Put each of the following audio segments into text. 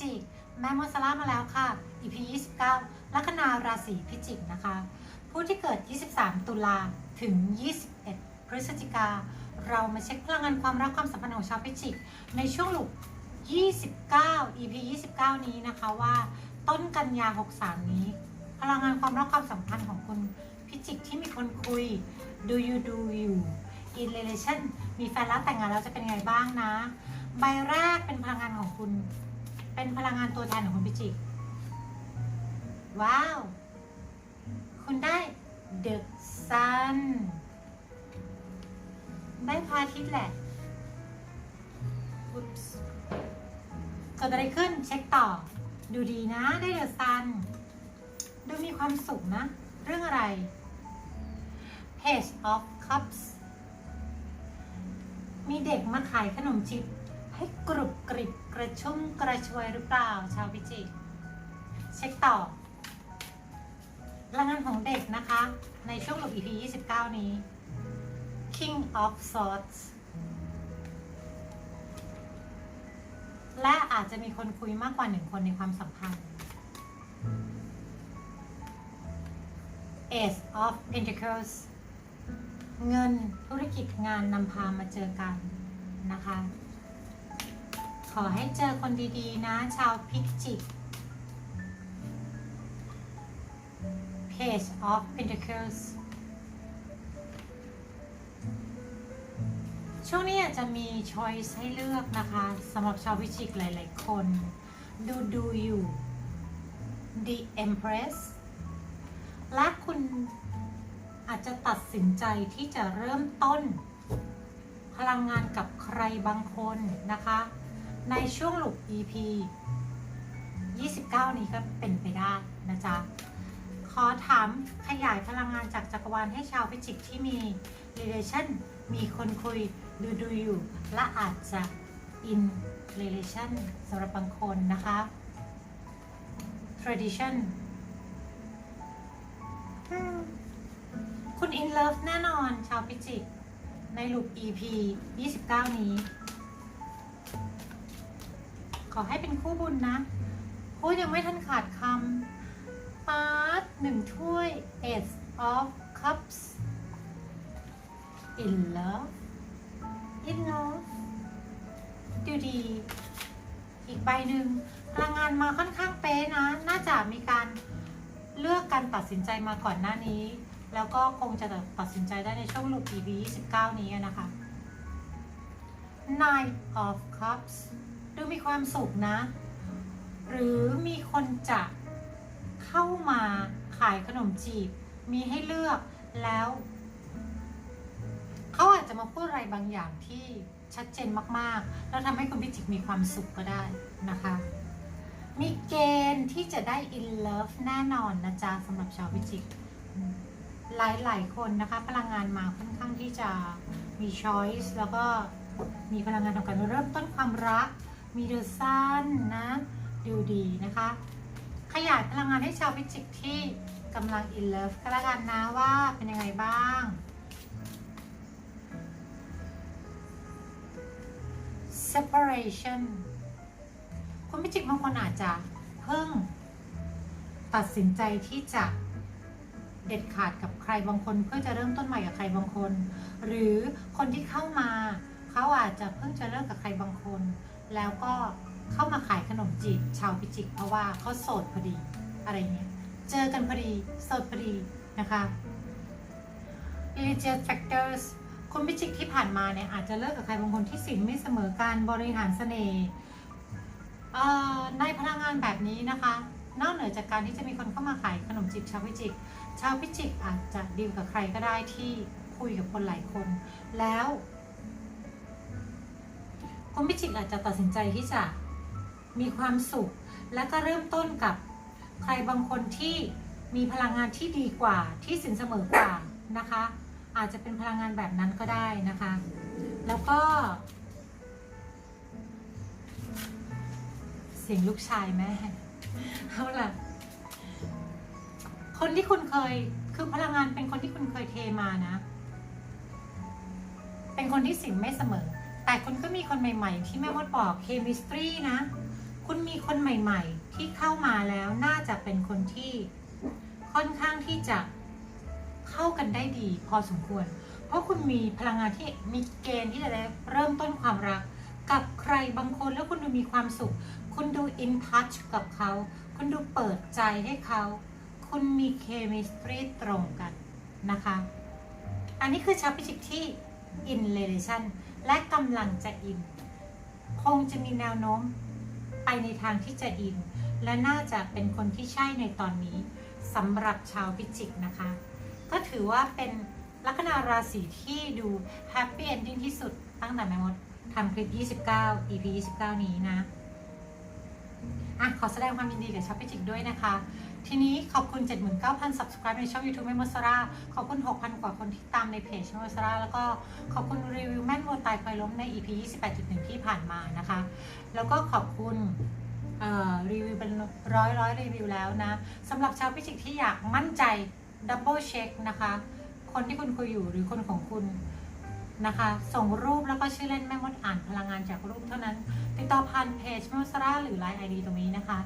จิก แม่มดซาร่ามาแล้วค่ะ EP 29 ลัคนาราศีพิจิกนะคะ ผู้ที่เกิด 23 ตุลาถึง 21 พฤศจิกา เรามาเช็คพลังงานความรักความสัมพันธ์ของชาวพิจิก ในช่วงหลุก 29 EP 29 นี้นะคะว่า ต้นกันยา 63 นี้ พลังงานความรักความสัมพันธ์ของคุณพิจิกที่มีคนคุย do you do you in relation มีแฟนแล้วแต่งงานแล้วจะเป็นไงบ้างนะ ใบแรกเป็นพลังงานของคุณ เป็นพลังงานตัวแทนของคุณพิจิก ว้าว คุณได้ the sun ได้พาทิตย์แหละ Oops เกิดอะไรขึ้นเช็คต่อ ดูดีนะได้ the sun ดูมีความสุขนะ เรื่องอะไร Page of Cups มีเด็กมาขายขนมจิบ ให้กรุบกริบกระชุ่มกระชวยหรือเปล่า ชาวพิจิกเช็คต่อพลังงานของเด็กนะคะ ในช่วงหลบ EP 29 นี้ King of Swords และอาจจะมีคนคุยมากกว่าหนึ่งคนในความสัมพันธ์ Ace of Pentacles เงินธุรกิจงานนำพามาเจอกันนะคะ ขอให้เจอคนดีๆ นะ ชาวพิจิก Page of Pentacles ช่วงนี้อาจจะมี choice ให้เลือกนะคะสำหรับชาวพิจิกหลายๆคน ดูดูอยู่ The Empress และคุณอาจจะตัดสินใจที่จะเริ่มต้น พลังงานกับใครบางคนนะคะ ในช่วงหลุก EP 29 นี้ก็เป็นไปได้นะจ๊ะ ขอถามขยายพลังงานจากจักรวาลให้ชาวพิจิกที่มี relation มีคนคุยดูดูอยู่ และอาจจะ in relation สำหรับบางคนนะคะ tradition คุณ in love แน่นอนชาวพิจิก ในหลูก EP 29 นี้ ขอให้เป็นคู่บุญนะพูดยังไม่ทันขาดคำปาร์ตหนึ่งถ้วย Ace of Cups in love in love ดูดี อีกใบหนึ่งพลังงานมาค่อนข้างเป๊ะนะ น่าจะมีการเลือกการตัดสินใจมาก่อนหน้านี้ แล้วก็คงจะตัดสินใจได้ในช่วงลูก EP 29 นี้นะคะ Nine of Cups ดูมีความสุขนะ หรือมีคนจะเข้ามาขายขนมจีบ มีให้เลือกแล้ว เขาอาจจะมาพูดอะไรบางอย่างที่ชัดเจนมากๆ แล้วทำให้คุณพิจิกมีความสุขก็ได้นะคะ มีเกณฑ์ที่จะได้ in love แน่นอนนะจ๊ะสำหรับชาวพิจิก หลายๆคนนะคะ พลังงานมาค่อนข้างที่จะมี choice แล้วก็มีพลังงานของการเริ่มต้นความรัก มีดอะซันนะดูดีนะคะ ขยายพลังงานให้ชาวพิจิกที่กำลัง in love ก็แล้วกันนะว่าเป็นยังไงบ้าง separation คุณพิจิกบางคนอาจจะเพิ่งตัดสินใจที่จะเด็ดขาดกับใครบางคนเพื่อจะเริ่มต้นใหม่กับใครบางคน หรือคนที่เข้ามาเขาอาจจะเพิ่งจะเลิกกับใครบางคน แล้วก็เข้ามาขายขนมจีบชาวพิจิก เพราะว่าเขาโสดพอดีอะไรเงี้ยเจอกันพอดีโสดพอดีนะคะ religious factors คนพิจิกที่ผ่านมาเนี่ยอาจจะเลิกกับใครบางคนที่สินไม่เสมอการบริหารเสน่ห์ในพลังงานแบบนี้นะคะ นอกเหนือจากการที่จะมีคนเข้ามาขายขนมจีบชาวพิจิก ชาวพิจิกอาจจะดีลกับใครก็ได้ที่คุยกับคนหลายคน แล้ว คนพิจิกอาจจะตัดสินใจที่จะมีความสุข และก็เริ่มต้นกับใครบางคนที่มีพลังงานที่ดีกว่าที่สินเสมอกว่านะคะ อาจจะเป็นพลังงานแบบนั้นก็ได้นะคะ แล้วก็ เสียงลูกชายแม่เอาล่ะ คนที่คุณเคยคือพลังงานเป็นคนที่คุณเคยเทมานะ เป็นคนที่สิ่งไม่เสมอ แต่คุณก็มีคนใหม่ ๆ ที่แม่มดบอกเคมิสตรีนะ คุณมีคนใหม่ ๆ ที่เข้ามาแล้วน่าจะเป็นคนที่ค่อนข้างที่จะเข้ากันได้ดี พอสมควร เพราะคุณมีพลังงานที่มีเกณฑ์ที่จะได้เริ่มต้นความรัก กับใครบางคนแล้วคุณดูมีความสุข คุณดู in touch กับเขา คุณดูเปิดใจให้เขา คุณมี chemistry ตรงกันนะคะ อันนี้คือชาวพิจิกที่ in relation และกำลังจะ in คงจะมีแนวโน้มไปในทางที่จะ in และน่าจะเป็นคนที่ใช่ในตอนนี้สำหรับชาวพิจิกนะคะ ก็ถือว่าเป็นลัคนาราศีที่ดู happy ending ที่สุดตั้งแต่แม่มดทำคลิป 29 EP 29 นี้นะ อะ ขอแสดงความยินดีกับชาวพิจิกด้วยนะคะ ทีนี้ขอบคุณ 79,000 subscribe ในช่อง YouTube แม่มดสราขอบคุณ 6,000 กว่าคนที่ตามในเพจแม่มดสราแล้วก็ขอบคุณรีวิวแม่นวัวตายไฟล้มใน EP 28.1 ที่ผ่านมานะคะ แล้วก็ขอบคุณรีวิวเป็นร้อยร้อยรีวิวแล้วนะสำหรับชาวพิจิกที่อยากมั่นใจดับเบิลเช็คนะคะ คนที่คุณคุยอยู่หรือคนของคุณนะคะ ส่งรูปแล้วก็ชื่อเล่นแม่มดอ่านพลังงานจากรูปเท่านั้น ติดต่อผ่านเพจแม่มดสราหรือไลน์ไอดีตรงนี้นะคะ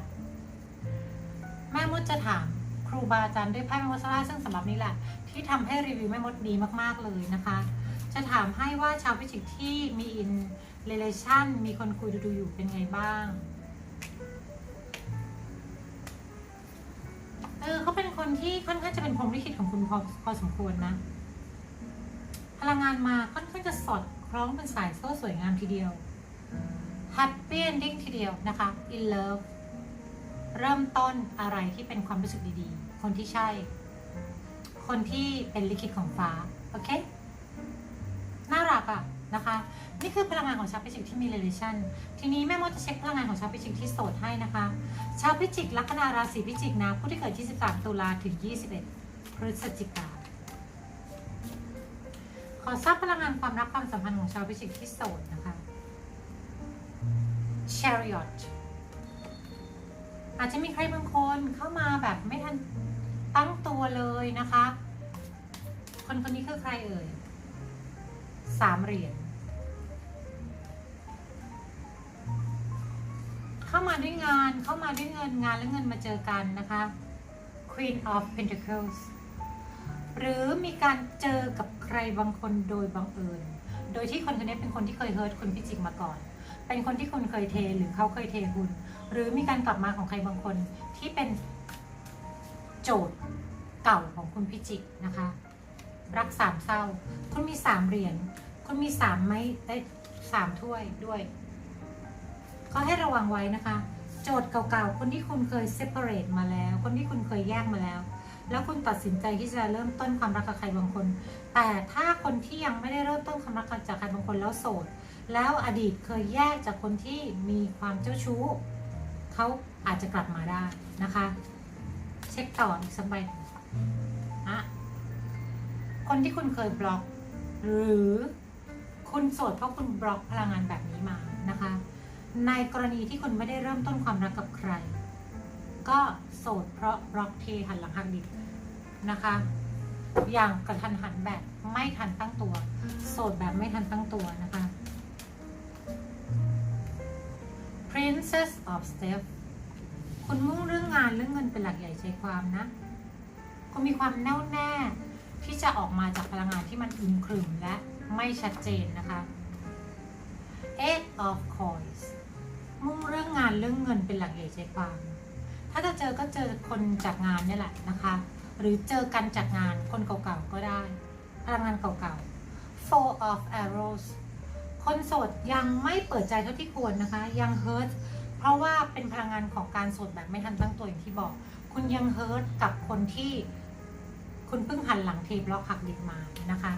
แม่มดจะถามครูบาอาจารย์ด้วยไพ่แม่มดสราซึ่งสำหรับนี้แหละ ที่ทำให้รีวิวแม่มดดีมากๆเลยนะคะ จะถามให้ว่าชาวพิจิกที่มีอินเ a เลชันมีคนคุยดูๆอยู่เป็นไงบ้างเออเขาเป็นคนที่ค่อนข้างจะเป็นพรหมลิขิตของคุณพอพอสมควรนะ พลังงานมาค่อนข้างจะสอดคล้องเป็นสายโซ่สวยงามทีเดียว Happy Ending ทีเดียวนะคะ In Love เริ่มต้นอะไรที่เป็นความรู้สึกดีๆ คนที่ใช่ คนที่เป็นลิขิตของฟ้า โอเค น่ารักอะนะคะ นี่คือพลังงานของชาวพิจิกที่มี relation ทีนี้แม่มดจะเช็คพลังงานของชาวพิจิกที่โสดให้นะคะ ชาวพิจิกลัคนาราศีพิจิกนะ ผู้ที่เกิด 23 ตุลาถึง 21 พฤศจิกาขอทราบพลังงานความรักความสัมพันธ์ของชาวพิจิกที่โสดนะคะ Chariot อาจจะมีใครบางคนเข้ามาแบบไม่ทันตั้งตัวเลยนะคะ คนคนนี้คือใครเอ่ยสามเหรียญเข้ามาด้วยงานเข้ามาด้วยเงินงานและเงินมาเจอกันนะคะ Queen of Pentacles หรือมีการเจอกับใครบางคนโดยบังเอิญ โดยที่คนคนนี้เป็นคนที่เคยเฮิร์ตคุณพิจิกมาก่อน เป็นคนที่คุณเคยเทหรือเขาเคยเทคุณ หรือมีการกลับมาของใครบางคนที่เป็นโจทย์เก่าของคุณพิจิกนะคะ รักสามเศร้า คุณมีสามเหรียญคุณมีสามไม้ได้สามถ้วยด้วยก็ให้ระวังไว้นะคะ โจทย์เก่าๆคนที่คุณเคย separate มาแล้ว คนที่คุณเคยแยกมาแล้ว แล้วคุณตัดสินใจที่จะเริ่มต้นความรักกับใครบางคน แต่ถ้าคนที่ยังไม่ได้เริ่มต้นความรักจากใครบางคนแล้วโสด แล้วอดีตเคยแยกจากคนที่มีความเจ้าชู้ เขาอาจจะกลับมาได้นะคะ เช็คต่ออีกสักใบอะคนที่คุณเคยบล็อก หรือคุณโสดเพราะคุณบล็อกพลังงานแบบนี้มานะคะ ในกรณีที่คุณไม่ได้เริ่มต้นความรักกับใคร ก็โสดเพราะบล็อกเทหันหลังหักดิบนะคะ อย่างกระทันหันแบบไม่ทันตั้งตัว โสดแบบไม่ทันตั้งตัวนะคะ Princess of Step คุณมุ่งเรื่องงานเรื่องเงินเป็นหลักใหญ่ใจความนะ คุณมีความแน่วแน่ที่จะออกมาจากพลังงานที่มันอึมครึมและไม่ชัดเจนนะคะ Eight of Coins มุ่งเรื่องงานเรื่องเงินเป็นหลักใหญ่ใจความ ถ้าจะเจอก็เจอคนจากงานนี่แหละนะคะ หรือเจอกันจากงานคนเก่าๆก็ได้ พลังงานเก่าๆ Four of Arrows คนโสดยังไม่เปิดใจเท่าที่ควรนะคะ ยังเฮิร์ตเพราะว่าเป็นพลังงานของการโสดแบบไม่ทันตั้งตัวอย่างที่บอก คุณยังเฮิร์ตกับคนที่คุณเพิ่งหันหลังเทบล็อกหักดิบมานะคะ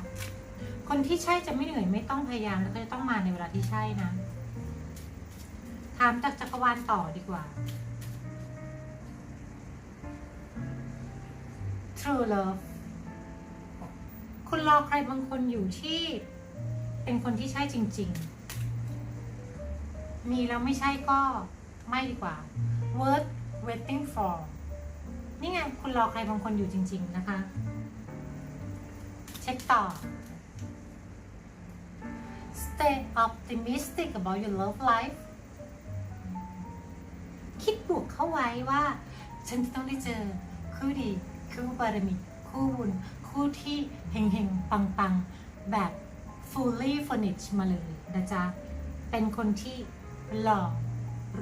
คนที่ใช่จะไม่เหนื่อยไม่ต้องพยายามแล้วก็จะต้องมาในเวลาที่ใช่นะถามจากจักรวาลต่อดีกว่า True Love คุณรอใครบางคนอยู่ที่ เป็นคนที่ใช่จริง ๆ มีแล้วไม่ใช่ก็ไม่ดีกว่า worth waiting for นี่ไงคุณรอใครบางคนอยู่จริง ๆ นะคะ เช็คต่อ stay optimistic about your love life คิดบวกเข้าไว้ว่า ฉันจะต้องได้เจอคู่ดี คู่บารมี คู่บุญ คู่ที่เฮงเฮงปังปังๆ แบบ fully furnished มาเลยนะจ๊ะ เป็นคนที่หล่อ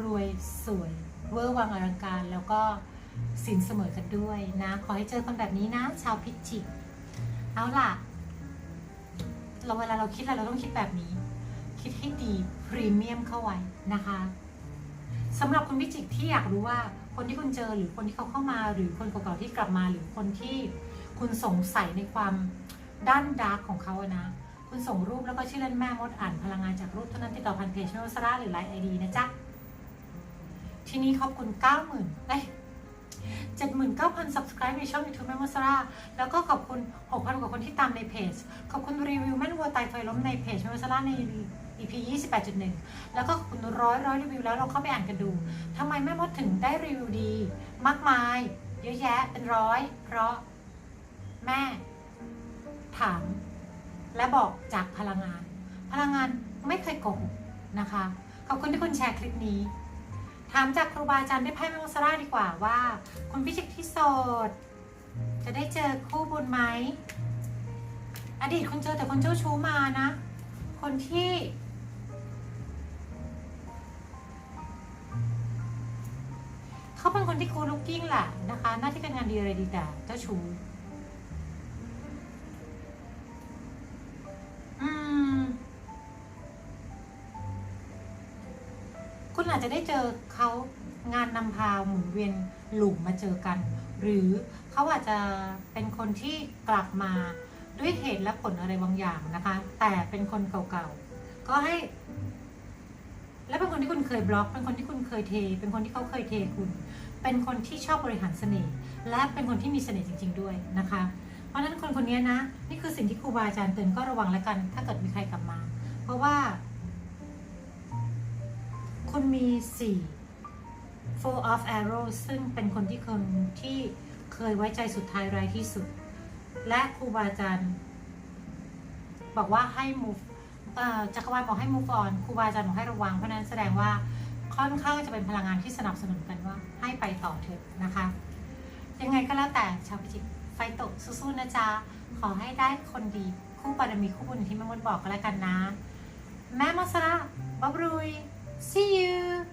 รวยสวย เวอร์วังอลังการ แล้วก็สินเสมอกันด้วยนะ ขอให้เจอคนแบบนี้นะ ชาวพิจิก เอาล่ะ เราเวลาเราคิดอะไรเราต้องคิดแบบนี้ คิดให้ดีพรีเมียมเข้าไว้นะคะสำหรับคุณพิจิกที่อยากรู้ว่าคนที่คุณเจอหรือคนที่เขาเข้ามาหรือคนเก่าๆที่กลับมาหรือคนที่คุณสงสัยในความด้านดาร์กของเขาอะนะ คุณส่งรูปแล้วก็ชื่อเล่นแม่มดอ่านพลังงานจากรูปเท่านั้นติดต่อพันเพจเมลสระหรือไลน์ไอดีนะจ๊ะ ทีนี้ขอบคุณ 90,000เอ้ย79,000 subscribe ในช่อง YouTube แม่มดสระแล้วก็ขอบคุณ 6,000 กว่าคนที่ตามในเพจ ขอบคุณรีวิวแม่นวัวไตไฟล้มในเพจแม่มดสระใน EP 28.1 แล้วก็ขอบคุณร้อยร้อยรีวิวแล้วเราเข้าไปอ่านกันดูทำไมแม่มดถึงได้รีวิวดี มากมาย เยอะแยะเป็นร้อย เพราะแม่ถาม และบอกจากพลังงาน พลังงานไม่เคยโกหกนะคะ ขอบคุณที่คุณแชร์คลิปนี้ ถามจากครูบาอาจารย์ด้วยไพ่แมวสราดีกว่าว่า คุณพิจิกที่โสด จะได้เจอคู่บุญไหม อดีตคุณเจอแต่คนเจ้าชู้มานะ คนที่เขาเป็นคนที่คูลุกกิ้งแหละนะคะ หน้าที่การงานดีอะไรดีแต่เจ้าชู้ จะได้เจอเขางานนำพาหมุนเวียนหลุมมาเจอกัน หรือเขาอาจจะเป็นคนที่กลับมาด้วยเหตุและผลอะไรบางอย่างนะคะ แต่เป็นคนเก่าๆ ก็ให้ และเป็นคนที่คุณเคยบล็อก เป็นคนที่คุณเคยเท เป็นคนที่เขาเคยเทคุณ เป็นคนที่ชอบบริหารเสน่ห์และเป็นคนที่มีเสน่ห์จริง ๆ ด้วยนะคะ เพราะฉะนั้นคนคนนี้นะ นี่คือสิ่งที่ครูบาอาจารย์เตือนก็ระวังแล้วกัน ถ้าเกิดมีใครกลับมา เพราะว่า คุณมีสี่ four of arrows ซึ่งเป็นคนที่คนที่เคยไว้ใจสุดท้ายรายที่สุด และครูบาอาจารย์บอกว่าให้ move จักรวาลบอกให้ move on ครูบาอาจารย์บอกให้ระวัง เพราะนั้นแสดงว่าค่อนข้างจะเป็นพลังงานที่สนับสนุนกันว่า ให้ไปต่อเถอะนะคะ ยังไงก็แล้วแต่ชาวพิจิกไฟตกสู้ๆนะจ๊ะ ขอให้ได้คนดีคู่บารมีคู่บุญที่แม่มดบอกก็แล้วกันนะ แม่มดสระบ๊อบรุย see you